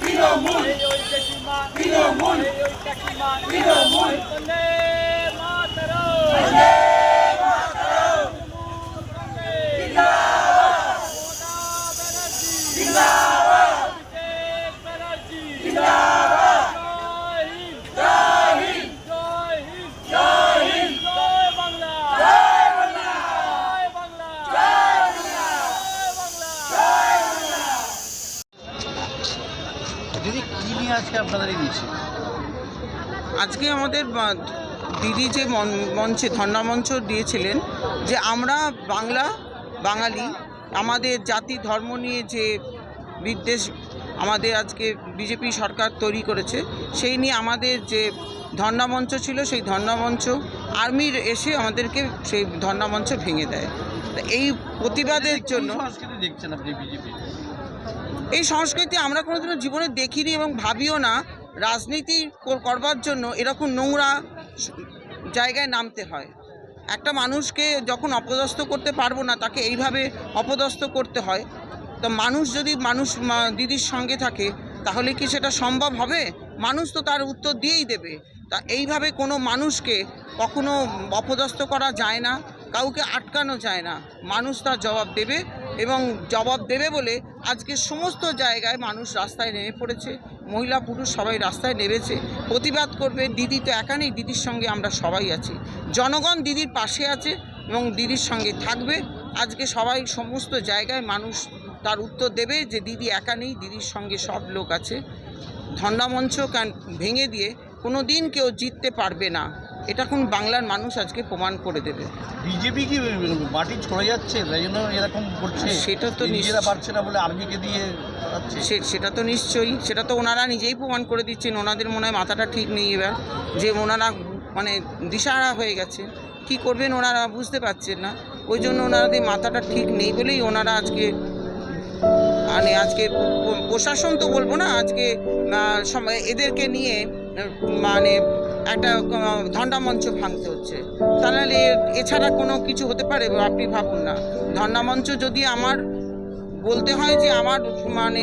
তৃণমূল তৃণমূল তৃণমূল জিন্দাবাদ দিদি যে মঞ্চে ধর্ণা মঞ্চ দিয়েছিলেন যে আমরা বাংলা বাঙালি আমাদের জাতি ধর্ম নিয়ে যে বিদ্বেষ আমাদের আজকে বিজেপি সরকার তৈরি করেছে সেই নিয়ে আমাদের যে ধর্ণা মঞ্চ ছিল সেই ধর্ণা মঞ্চ আর্মির এসে আমাদেরকে সেই ধর্ণা মঞ্চ ভেঙে দেয়। তা এই প্রতিবাদের জন্য দেখছেন আপনি বিজেপি? এই সংস্কৃতি আমরা কোনোদিনও জীবনে দেখিনি এবং ভাবিও না রাজনীতি করবার জন্য এরকম নোংরা জায়গায় নামতে হয়। একটা মানুষকে যখন অপদস্থ করতে পারব না, তাকে এইভাবে অপদস্থ করতে হয়। তো মানুষ যদি মানুষ দিদির সঙ্গে থাকে, তাহলে কি সেটা সম্ভব হবে? মানুষ তো তার উত্তর দিয়েই দেবে। তা এইভাবে কোনো মানুষকে কখনো অপদস্থ করা যায় না, কাউকে আটকানো যায় না। মানুষ তার জবাব দেবে। এবং জবাব দেবে বলে আজকে সমস্ত জায়গায় মানুষ রাস্তায় নেমে পড়েছে। মহিলা, পুরুষ সবাই রাস্তায় নেমেছে। প্রতিবাদ করবে, দিদি তো একা নেই, দিদির সঙ্গে আমরা সবাই আছি। জনগণ দিদির পাশে আছে এবং দিদির সঙ্গে থাকবে। আজকে সবাই সমস্ত জায়গায় মানুষ তার উত্তর দেবে যে দিদি একা নেই, দিদির সঙ্গে সব লোক আছে। ধন্ডামঞ্চ ভেঙে দিয়ে কোনো দিন কেউ জিততে পারবে না। এটা কোন বাংলার মানুষ আজকে প্রমাণ করে দেবে। বিজেপি কি মাটি ছড়ে যাচ্ছে? তাই জন্য এরকম করছে। সেটা তো নিজেরা পারছে না বলে আর্মিকে দিয়ে সেটা তো নিশ্চয়ই। সেটা তো ওনারা নিজেই প্রমাণ করে দিচ্ছেন। ওনাদের মনে হয় মাথাটা ঠিক নেই এবার। যে ওনারা মানে দিশাহারা হয়ে গেছে। কি করবেন ওনারা বুঝতে পারছেন না। ওই জন্য ওনাদের মাথাটা ঠিক নেই বলেই ওনারা আজকে মানে আজকে প্রশাসন তো বলব না আজকে এদেরকে নিয়ে মানে একটা ধন্ডা মঞ্চ ভাঙতে হচ্ছে। তাহলে এছাড়া কোনো কিছু হতে পারে? আপনি ভাবুন না। ধন্ডা মঞ্চ যদি আমার বলতে হয় যে আমার মানে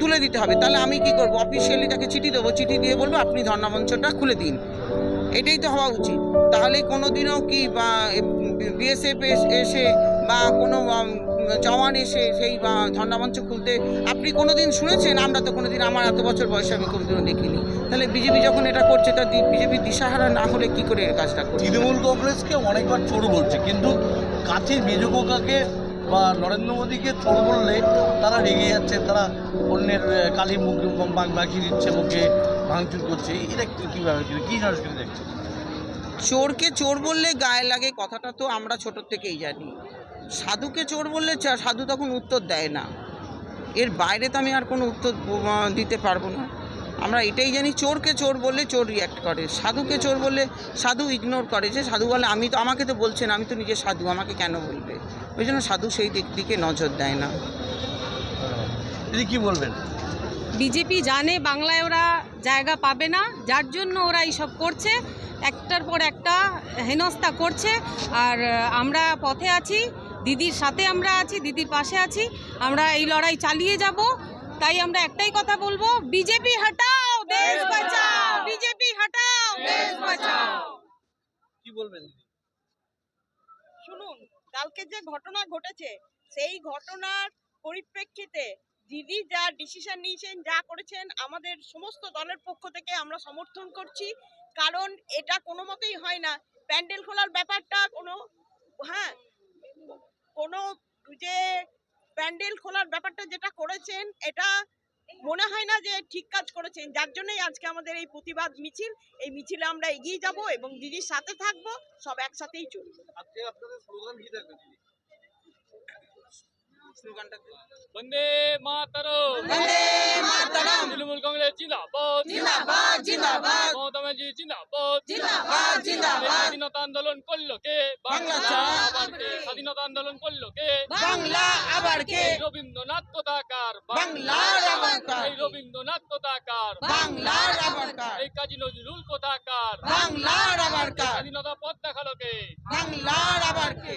তুলে দিতে হবে, তাহলে আমি কি করব? অফিসিয়ালি তাকে চিঠি দেবো, চিঠি দিয়ে বলব, আপনি ধর্ণামঞ্চটা খুলে দিন। এটাই তো হওয়া উচিত। তাহলে কোনো দিনও কি বা বিএসএফ এসে বা কোনো জওয়ান এসে সেই বা ধর্ণামঞ্চ খুলতে আপনি কোনো দিন শুনেছেন? আমরা তো কোনো দিন আমার এত বছর বয়সে আমি কোনোদিনও দেখিনি। তাহলে বিজেপি যখন এটা করছে তা বিজেপি দিশাহারা না হলে কি করে কাজটা করছে তৃণমূল কংগ্রেসকে অনেকবার চোর বলছে কিন্তু কাছের মেজকাকে বা নরেন্দ্র মোদীকে চোর বললে তারা রেগে যাচ্ছে তারা অন্যের কালী মুখ বাকি দিচ্ছে মুখে ভাঙচুর করছে। এটা কি- কীভাবে কি সংস্কৃতি দেখছে? চোরকে চোর বললে গায়ে লাগে কথাটা তো আমরা ছোটোর থেকেই জানি। সাধুকে চোর বললে চা- সাধু তখন উত্তর দেয় না। এর বাইরে তো আমি আর কোনো উত্তর দিতে পারব না। আমরা এটাই জানি চোরকে চোর বললে চোর রিয়াক্ট করে। সাধুকে চোর বললে সাধু ইগনোর করে যে সাধু বলে আমি তো আমাকে তো বলছেন আমি তো নিজে সাধু আমাকে কেন বলবে? ওই জন্য সাধু সেই দিক দিকে নজর দেয় না। দিদি কি বলবেন? বিজেপি জানে বাংলায় ওরা জায়গা পাবে না যার জন্য ওরা এইসব করছে। একটার পর একটা হেনস্থা করছে। আর আমরা পথে আছি। দিদির সাথে আমরা আছি দিদির পাশে আছি। আমরা এই লড়াই চালিয়ে যাব। তাই আমরা একটাই কথা বলব বিজেপি হটাও দেশ বাঁচাও বিজেপি হটাও দেশ বাঁচাও। কি বলবেন শুনুন কালকে যে ঘটনা ঘটেছে সেই ঘটনার পরিপ্রেক্ষিতে দিদি যা ডিসিশন নিয়েছেন যা করেছেন আমাদের সমস্ত দলের পক্ষ থেকে আমরা সমর্থন করছি। কারণ এটা কোনো মতেই হয় না। প্যান্ডেল খোলার ব্যাপারটা কোনো হ্যাঁ কোনো যে প্যান্ডেল খোলার ব্যাপারটা যেটা করেছেন এটা মনে হয় না যে ঠিক কাজ করেছেন। যার জন্যই আজকে আমাদের এই প্রতিবাদ মিছিল এই মিছিলে আমরা এগিয়ে যাব এবং দিদির সাথে থাকব সব একসাথেই চলবে। বন্দে মাতারো বন্দে মাতরম তৃণমূল কংগ্রেস জিন্দাবাদ। জিন্দাবাদ জিন্দাবাদ। মমতা ব্যানার্জি জিন্দাবাদ। জিন্দাবাদ জিন্দাবাদ। স্বাধীনতা আন্দোলন করল কে? বাংলা বাংলা চাও। আবার কে? স্বাধীনতা আন্দোলন করল কে? বাংলা আবার কে? রবীন্দ্রনাথ কোথাকার? বাংলার আবার কার? এই রবীন্দ্রনাথ কোথাকার? বাংলার আবার এই কাজী নজরুল কোথাকার? বাংলার আবার স্বাধীনতা পথ দেখাল কে? বাংলার আবার কে?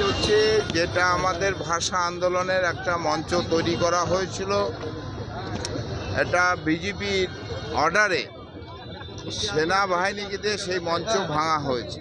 হচ্ছে যে যেটা আমাদের ভাষা আন্দোলনের একটা মঞ্চ তৈরি করা হয়েছিল। এটা বিজেপির অর্ডারে সেনাবাহিনীকে সেই মঞ্চ ভাঙা হয়েছে।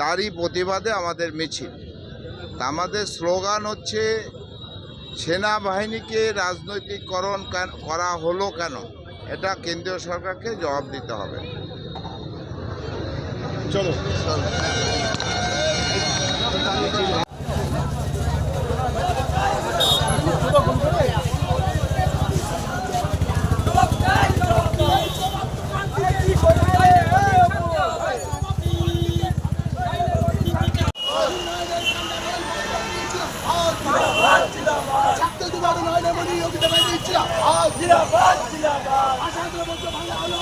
তারই প্রতিবাদে আমাদের মিছিল। আমাদের স্লোগান হচ্ছে, সেনাবাহিনীকে রাজনৈতিককরণ করা হলো কেন? এটা কেন্দ্রীয় সরকারকে জবাব দিতে হবে। জিন্দাবাদ জিন্দাবাদ। আশা করে বলতে ভালো হলো